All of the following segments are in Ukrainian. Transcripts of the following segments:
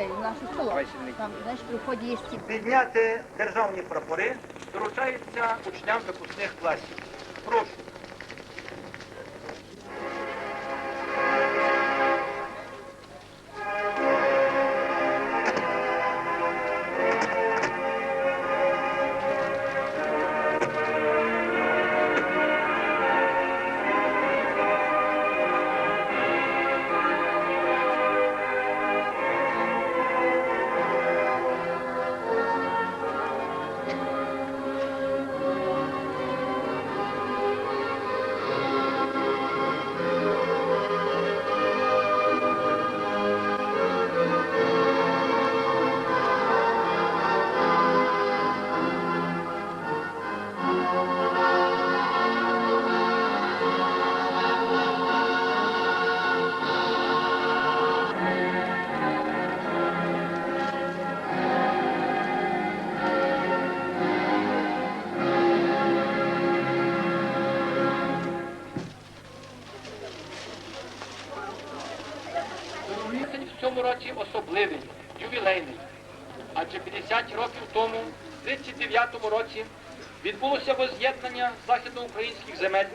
це, наше село. Там, знаєш, при вході є стіл. Підняти державні прапори доручається учням випускних класів. Прошу. Цьому році особливий, ювілейний. Адже 50 років тому, в 39-му році, відбулося воз'єднання західноукраїнських земель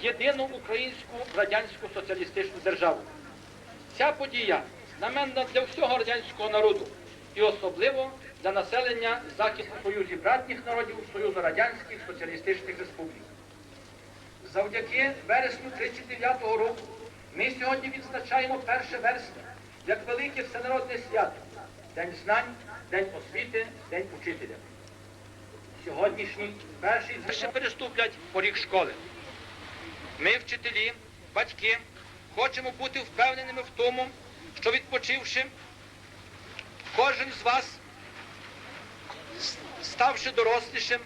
в єдину українську радянську соціалістичну державу. Ця подія знаменна для всього радянського народу і особливо для населення Західного Союзу братніх народів Союзу Радянських Соціалістичних Республік. Завдяки вересню 39-го року ми сьогодні відзначаємо 1 вересня як велике всенародне свято, День знань, День освіти, День учителя. Сьогоднішній перший ще переступлять поріг школи. Ми, вчителі, батьки, хочемо бути впевненими в тому, що відпочивши, кожен з вас, ставши дорослішим,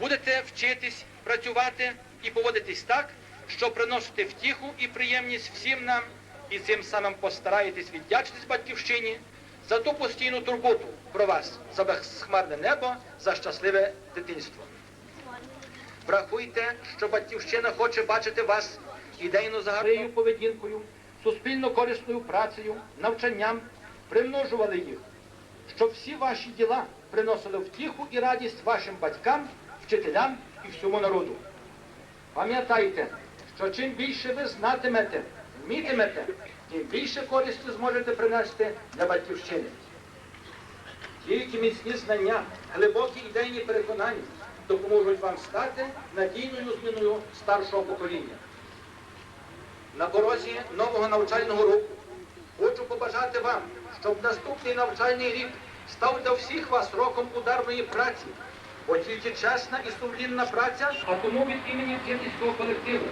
будете вчитись, працювати і поводитись так, що приносите втіху і приємність всім нам, і цим самим постараєтесь віддячитись батьківщині за ту постійну турботу про вас, за безхмарне небо, за щасливе дитинство. Врахуйте, що батьківщина хоче бачити вас ідейно загарною поведінкою, суспільно корисною працею, навчанням, примножували їх, щоб всі ваші діла приносили втіху і радість вашим батькам, вчителям і всьому народу. Пам'ятайте, що чим більше ви знатимете, вмітимете, тим більше користі зможете принести для батьківщини. Тільки міцні знання, глибокі ідейні переконання допоможуть вам стати надійною зміною старшого покоління. На порозі нового навчального року хочу побажати вам, щоб наступний навчальний рік став для всіх вас роком ударної праці, бо тільки чесна і сумлінна праця, а тому від імені вчительського колективу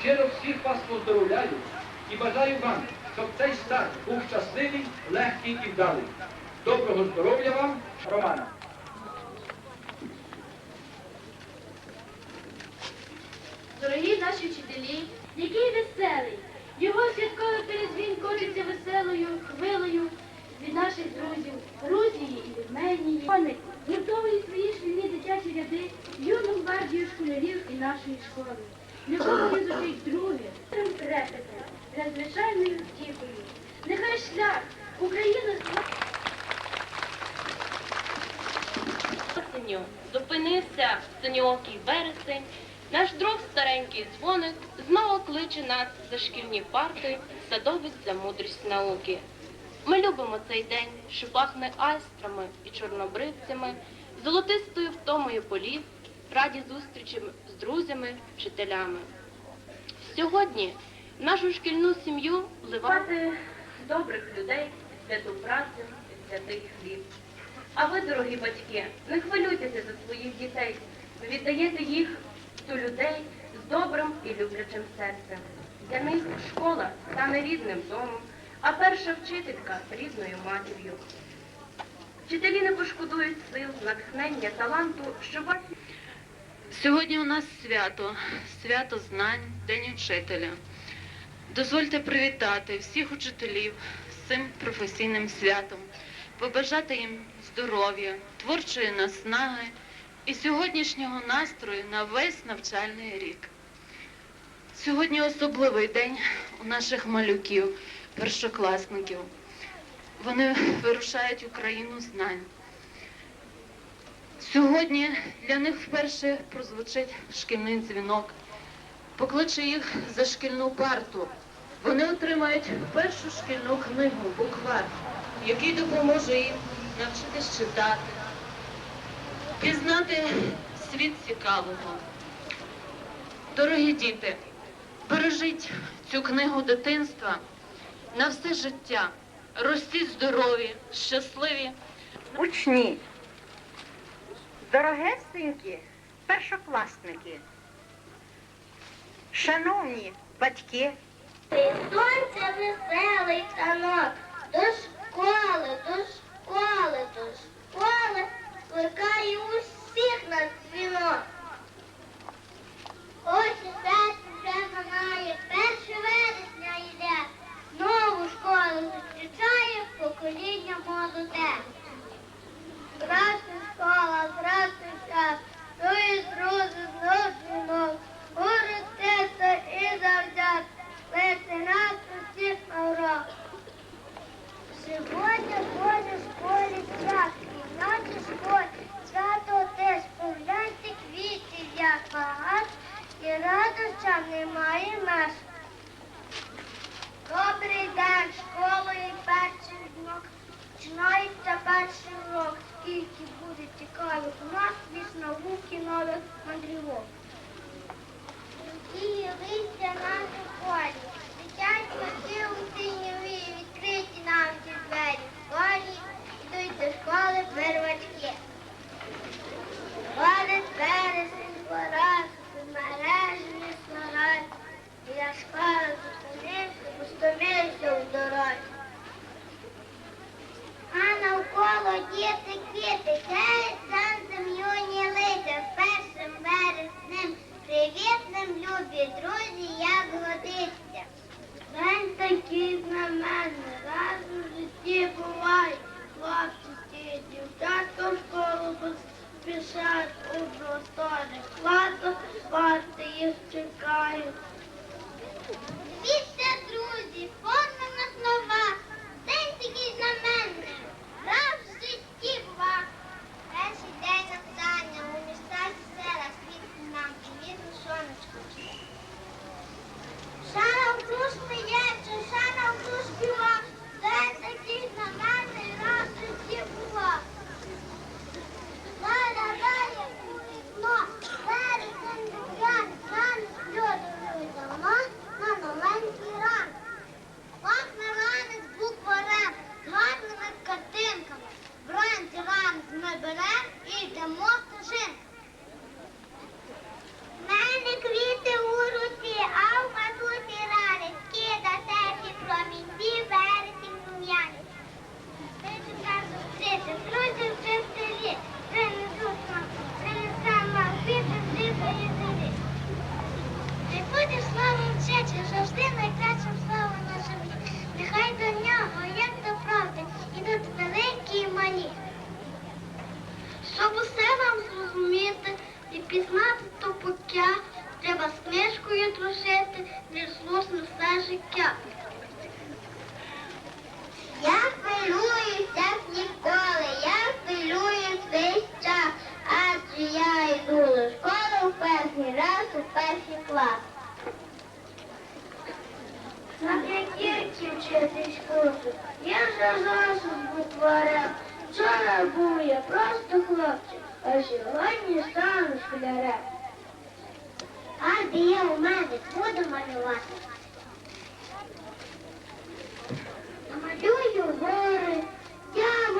щиро всіх вас поздоровляю і бажаю вам, щоб цей старт був щасливий, легкий і вдалий. Доброго здоров'я вам, Романа! Дорогі наші вчителі, який веселий! Його святковий передзвін кочеться веселою хвилею від наших друзів Грузії і Вірменії. Вони гуртовують свої шкільні дитячі ряди юну гвардію школярів і нашої школи. Любов'ю до других, цим незвичайною втіхою. Нехай шлях України осінню зупинився синьоокий вересень, наш друг старенький дзвоник знову кличе нас за шкільні парти, садовець за мудрість науки. Ми любимо цей день, що пахне айстрами і чорнобривцями, золотистою втомою полів, раді зустрічі з друзями, вчителями. Сьогодні нашу шкільну сім'ю вливати добрих людей, святу працю, святий хліб. А ви, дорогі батьки, не хвилюйтеся за своїх дітей. Ви віддаєте їх до людей з добрим і люблячим серцем. Для них школа стане рідним домом, а перша вчителька рідною матір'ю. Вчителі не пошкодують сил, натхнення, таланту, щоб вас Сьогодні у нас свято, свято знань, День учителя. Дозвольте привітати всіх учителів з цим професійним святом, побажати їм здоров'я, творчої наснаги і сьогоднішнього настрою на весь навчальний рік. Сьогодні особливий день у наших малюків, першокласників. Вони вирушають Україну знань. Сьогодні для них вперше прозвучить шкільний дзвінок, покличе їх за шкільну парту. Вони отримають першу шкільну книгу буквар, який допоможе їм навчитись читати, пізнати світ цікавого. Дорогі діти, бережіть цю книгу дитинства на все життя. Ростіть здорові, щасливі. Учні, дорогесенькі, першокласники, шановні батьки. Ти сонце веселий танок, до школи. тільки буде цікавих у нас від науки нових мандрівок. Дії листя на полі, летять води у синьові, відкриті нам ці двері, школі, йдуть до школи первачки. Ходить вересень, пора, мережі, снарад, біля школи. Тихає сонцем юні листя в першим вереснем, привітним любі друзі, як годиться. День такий знаменний, раз у житті буває, хлопчики, дівчатка в школу поспішають у просторі. перший клас. Нам я тільки вчитись хочу, я вже зразу букварем. Вчора був я просто хлопчик, а сьогодні стану школярем. А я у мене буду малювати. Малюю гори, я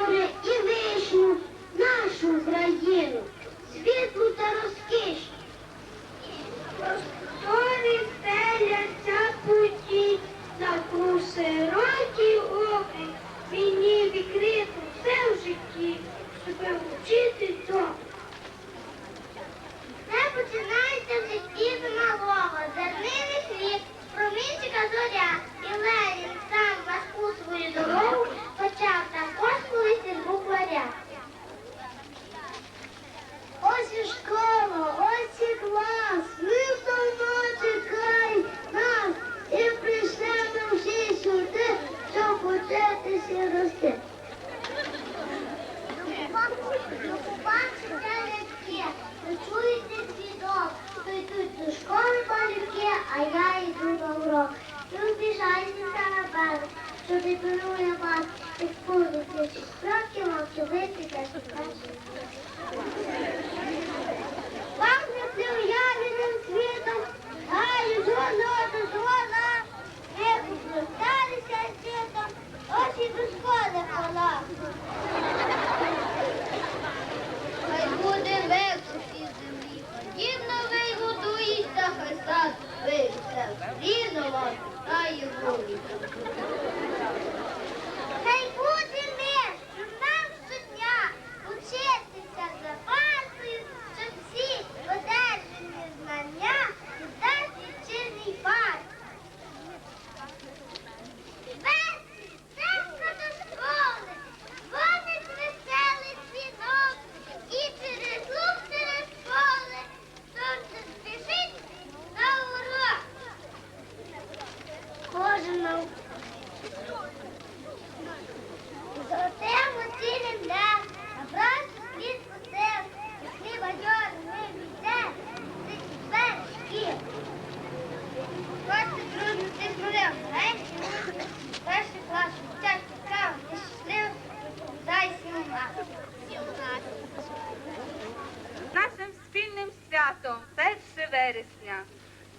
1 вересня,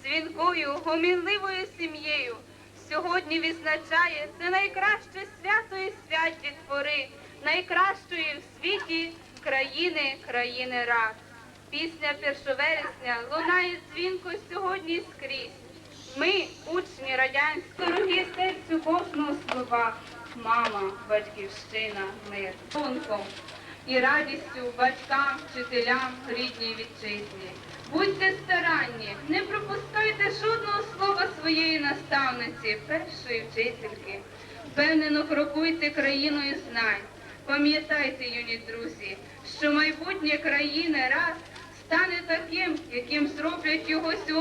дзвінкою, гомінливою сім'єю. Сьогодні відзначає це найкраще свято і свят дітвори, найкращої в світі країни, країни рад. Пісня 1 вересня лунає дзвінко сьогодні скрізь. Ми, учні радянського, дорогі серцю кожного слова. Мама, батьківщина, мир. Тонком і радістю батькам, вчителям, рідній вітчизні. Будьте старанні, не пропускайте жодного слова своєї наставниці, першої вчительки. Впевнено крокуйте країною знань. Пам'ятайте, юні друзі, що майбутнє країни раз стане таким, яким зроблять його сьогодні.